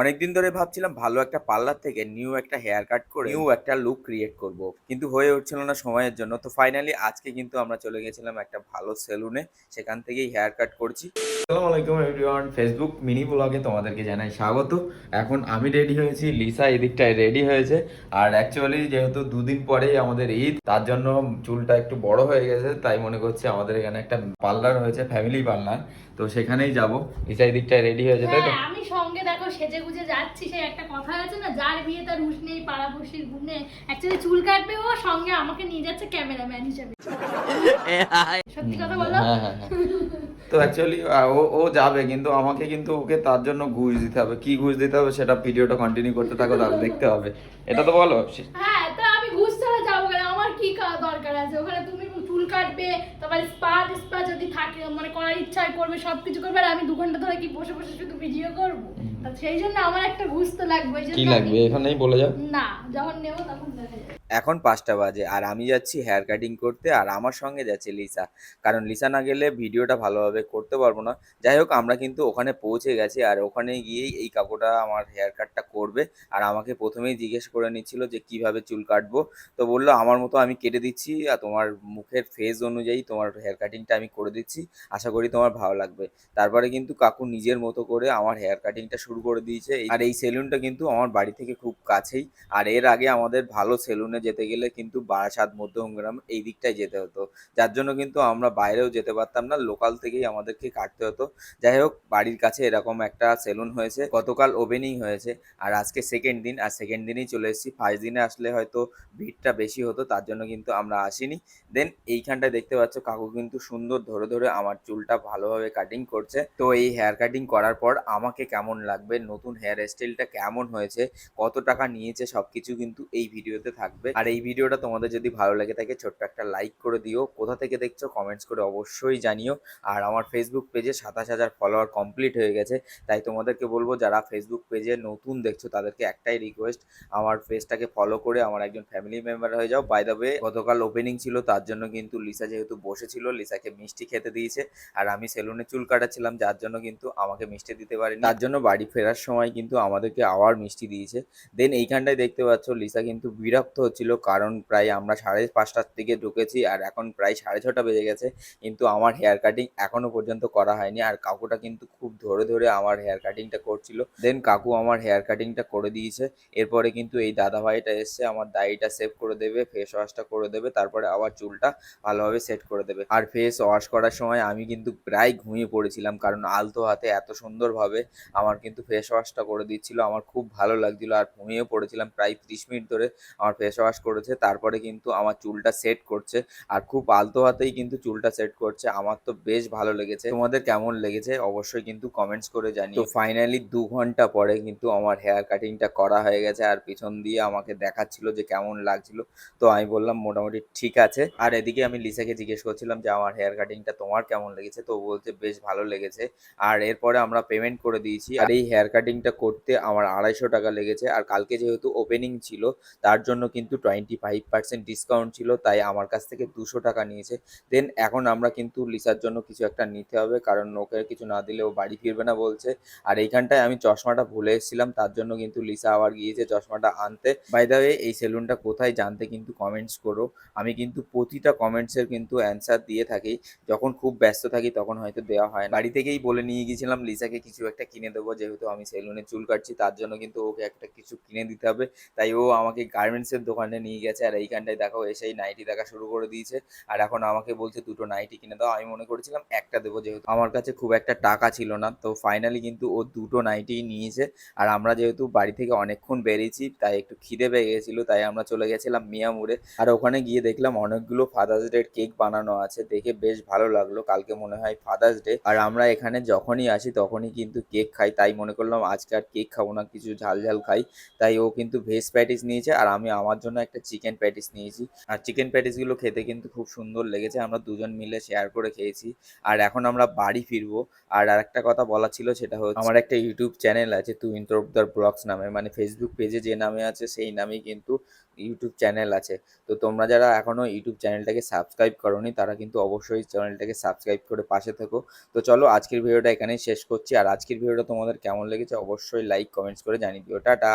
অনেকদিন ধরে ভাবছিলাম ভালো একটা পার্লার থেকে নিউ একটা হেয়ার কাট করে নিউ একটা লুক ক্রিয়েট করব। কিন্তু হয়ে উঠছিল না সময়ের জন্য। তো ফাইনালি আজকে কিন্তু আমরা চলে গেছিলাম একটা ভালো সেলুনে সেখান থেকেই হেয়ার কাট করছি। আসসালামু আলাইকুম এভরিওয়ান ফেসবুক মিনি ব্লগে তোমাদেরকে জানাই স্বাগত। এখন আমি রেডি হয়েছি। লিসা এদিকটায় রেডি হয়েছে। আর অ্যাকচুয়ালি যেহেতু দুদিন পরেই আমাদের ঈদ তার জন্য চুলটা একটু বড় হয়ে গেছে। তাই মনে করছি আমাদের এখানে একটা পার্লার হয়েছে ফ্যামিলি পার্লার। তো সেখানেই যাব। লিসা এদিকটায় রেডি হয়েছে তাই তো? হ্যাঁ, আমি সঙ্গে দেখো সেজে গুজে যাচ্ছি সেই একটা কথা আছে না যার বিয়ে তার হুশ নেই পাড়াপড়শির গুণ নেই। অ্যাকচুয়ালি চুল কাটবে ও সঙ্গে আমাকে নিয়ে যাচ্ছে ক্যামেরাম্যান হিসেবে। সত্যি কথা বলো? হ্যাঁ হ্যাঁ হ্যাঁ। তো অ্যাকচুয়ালি ও ও যাবে কিন্তু আমাকে কিন্তু ওকে তার জন্য ঘুষ দিতে হবে। কি ঘুষ দিতে হবে সেটা ভিডিওটা কন্টিনিউ করতে থাকো তাহলে দেখতে হবে। এটা তো বলো হ্যাঁ তো আমি ঘুষ ছাড়া যাব কেন? আমার কি দরকার আছে? ওখানে তুমি কাটবে তারপর স্পা স্পা যদি থাকে মানে করার ইচ্ছা করবে করবে সবকিছু করবে আর আমি দু ঘণ্টা ধরে কি বসে বসে শুধু ভিডিও করব? সেই জন্য আমার একটা ঘুষ তো লাগবে কি লাগবে? এখানেই বলে যাও। না যখন নেব তখন দেখা যাবে। এখন পাঁচটা বাজে আর আমি যাচ্ছি হেয়ার কাটিং করতে আর আমার সঙ্গে যাচ্ছে লিসা কারণ লিসা না গেলে ভিডিওটা ভালোভাবে করতে পারব না। যাই হোক, আমরা কিন্তু ওখানে পৌঁছে গেছি আর ওখানে গিয়েই এই কাকুটা আমার হেয়ার কাটটা করবে আর আমাকে প্রথমেই জিজ্ঞেস করে নিচ্ছিল যে কীভাবে চুল কাটবো। তো বলল, আমার মতো আমি কেটে দিচ্ছি আর তোমার মুখের ফেস অনুযায়ী তোমার হেয়ার কাটিংটা আমি করে দিচ্ছি। আশা করি তোমার ভালো লাগবে। তারপরে কিন্তু কাকু নিজের মতো করে আমার হেয়ার কাটিংটা শুরু করে দিয়েছে। আর এই সেলুনটা কিন্তু আমার বাড়ি থেকে খুব কাছেই। আর এর আগে আমাদের ভালো সেলুনে যেতে গেলে কিন্তু বারাসাত, মধ্যমগ্রাম এই দিকটায় যেতে হতো। যার জন্য কিন্তু আমরা বাইরেও যেতে পারতাম না লোকাল থেকেই আমাদেরকে কাটতে হতো। যাই হোক, বাড়ির কাছে এরকম একটা সেলুন হয়েছে, গতকাল ওপেনিং হয়েছে, আর আজকে সেকেন্ড দিন, আর সেকেন্ড দিনেই চলে এসেছি। ফার্স্ট দিনে আসলে হয়তো ভিড়টা বেশি হতো, তার জন্য কিন্তু আমরা আসিনি। দেন এইখানটায় দেখতে পাচ্ছ, কাকু কিন্তু সুন্দর ধরে ধরে আমার চুলটা ভালোভাবে কাটিং করছে। তো এই হেয়ার কাটিং করার পর আমাকে কেমন লাগবে, নতুন হেয়ার স্টাইলটা কেমন হয়েছে, কত টাকা নিয়েছে, সবকিছু কিন্তু এই ভিডিওতে থাকবে। আর এই ভিডিওটা তোমাদের যদি ভালো লাগে থাকে, ছোট্ট একটা লাইক করে দিও। কোথা থেকে দেখছ কমেন্টস করে অবশ্যই জানিও। আর আমার ফেসবুক পেজে সাতাশ হাজার ফলোয়ার কমপ্লিট হয়ে গেছে। তাই তোমাদেরকে বলব, যারা ফেসবুক পেজে নতুন দেখছ, তাদেরকে একটাই রিকোয়েস্ট আমার পেজটাকে ফলো করে আমার একজন ফ্যামিলি মেম্বার হয়ে যাও। বাই দ্য ওয়ে গতকাল ওপেনিং ছিল, তার জন্য কিন্তু লিসা যেহেতু বসেছিল লিসাকে মিষ্টি খেতে দিয়েছে। আর আমি সেলুনে চুল কাটাচ্ছিলাম, যার জন্য কিন্তু আমাকে মিষ্টি দিতে পারিনি। তার জন্য বাড়ি ফেরার সময় কিন্তু আমাদেরকে আবার মিষ্টি দিয়েছে। দেন এইখানটায় দেখতে পাচ্ছ লিসা কিন্তু বিরক্ত হচ্ছিল কারণ প্রায় আমরা সাড়ে পাঁচটার দিকে ঢুকেছি আর এখন প্রায় সাড়ে ছটা বেজে গেছে, কিন্তু আমার হেয়ার কাটিং এখনও পর্যন্ত করা হয়নি আর কাকুটা কিন্তু খুব ধরে ধরে আমার হেয়ার কাটিংটা করছিল। দেন কাকু আমার হেয়ার কাটিংটা করে দিয়েছে, এরপরে কিন্তু এই দাদা ভাইটা এসছে, আমার দাড়িটা সেভ করে দেবে ফেস ওয়াশটা করে দেবে, তারপরে আবার চুলটা ভালোভাবে সেট করে দেবে। আর ফেস ওয়াশ করার সময় আমি কিন্তু প্রায় ঘুমিয়ে পড়েছিলাম, কারণ আলতো হাতে এত সুন্দরভাবে আমার কিন্তু ফেস ওয়াশটা করে দিচ্ছিল, আমার খুব ভালো লাগছিল, আর ঘুমিয়ে পড়েছিলাম প্রায় ত্রিশ মিনিট ধরে, আমার ফেস ওয়াশ করেছে, তারপরে কিন্তু আমার চুলটা সেট করছে আর খুব আলতো হাতেই কিন্তু চুলটা সেট করছে, আমার তো বেশ ভালো লেগেছে। তোমাদের কেমন লেগেছে অবশ্যই কিন্তু কমেন্টস করে জানিও। তো ফাইনালি দু ঘণ্টা পরে কিন্তু আমার হেয়ার কাটিংটা করা হয়ে গেছে আর পিছন দিয়ে আমাকে দেখাচ্ছিল যে কেমন লাগছিল। তো আমি বললাম, মোটামুটি ঠিক আছে। আর এদিকে আমি লিসাকে জিজ্ঞেস করছিলাম যে, আমার হেয়ার কাটিংটা তোমার কেমন লেগেছে? তো ও বলছে, বেশ ভালো লেগেছে। আর এরপরে আমরা পেমেন্ট করে দিয়েছি। আর এই হেয়ার কাটিংটা করতে আমার আড়াইশো টাকা লেগেছে। আর কালকে যেহেতু ওপেনিং ছিল, তার জন্য কিন্তু টোয়েন্টি ফাইভ পার্সেন্ট ডিসকাউন্ট ছিল, তাই আমার কাছ থেকে দুশো টাকা নিয়েছে। দেন এখন আমরা কিন্তু লিসার জন্য কিছু একটা নিতে হবে, কারণ ওকে কিছু না দিলে ও বাড়ি ফিরবে না বলছে। আর এইখানটায় আমি চশমাটা ভুলে এসেছিলাম, তার জন্য কিন্তু লিসা আবার গিয়েছে চশমাটা আনতে। বাই ওয়ে এই সেলুনটা কোথায় জানতে কিন্তু কমেন্টস করো। আমি কিন্তু প্রতিটা কমেন্টসের কিন্তু অ্যান্সার দিয়ে থাকি। যখন খুব ব্যস্ত থাকি, তখন হয়তো দেওয়া হয়। বাড়ি থেকেই বলে নিয়ে গিয়েছিলাম, লিসাকে কিছু একটা কিনে দেবো, যেহেতু আমি সেলুনে চুল কাটছি, তার জন্য কিন্তু ওকে একটা কিছু কিনে দিতে হবে। তাই ও আমাকে গার্মেন্টসের দোকানে নিয়ে গেছে, আর এইখানটায় দেখো এসেই নাইটি দেখা শুরু করে দিয়েছে। আর এখন আমাকে বলছে দুটো নাইটি কিনে দাও। আমি মনে করেছিলাম একটা দেবো যেহেতু। আমার কাছে খুব একটা টাকা ছিল না। তো ফাইনালি কিন্তু ও দুটো নাইটিই নিয়েছে। আর আমরা যেহেতু বাড়ি থেকে অনেকক্ষণ বেরিয়েছি, তাই একটু খিদে পেয়ে গেছিল, তাই আমরা চলে গেছিলাম মিয়ামুড়ে। আর ওখানে গিয়ে দেখলাম অনেকগুলো ফাদার্স ডে কেক বানানো আছে। দেখে বেশ ভালো লাগল। কালকে মনে হয় ফাদার্স ডে আর আমরা এখানে যখনই আসি, তখনই কিন্তু কেক খাই। তাই মনে করলাম আজকে আর কেক খাব না, কিছু ঝাল ঝাল খাই। তাই ও কিন্তু ভেজ প্যাটিস নিয়েছে। আর আমি আমার জন্য একটা চিকেন প্যাটিস নিয়েছি। আর চিকেন প্যাটিসগুলো খেতে কিন্তু খুব সুন্দর লেগেছে, আমরা দুজন মিলে শেয়ার করে খেয়েছি। আর এখন আমরা বাড়ি ফিরবো। আর আরেকটা কথা বলা ছিল, সেটা হচ্ছে আমার একটা ইউটিউব চ্যানেল আছে টু ইন্টারপ্টার ব্লগস নামে। মানে ফেসবুক পেজে যে নামে আছে, সেই নামেই কিন্তু ইউটিউব চ্যানেল আছে। তো তোমরা যারা এখনও ইউটিউব চ্যানেলটাকে সাবস্ক্রাইব করোনি, তারা কিন্তু অবশ্যই চ্যানেলটাকে সাবস্ক্রাইব করে পাশে থেকো। তো চলো, আজকের ভিডিওটা এখানেই শেষ করছি। আর আজকের ভিডিওটা তোমাদের কেমন লেগেছে, অবশ্যই লাইক কমেন্টস করে জানিয়ে দিও। টাটা!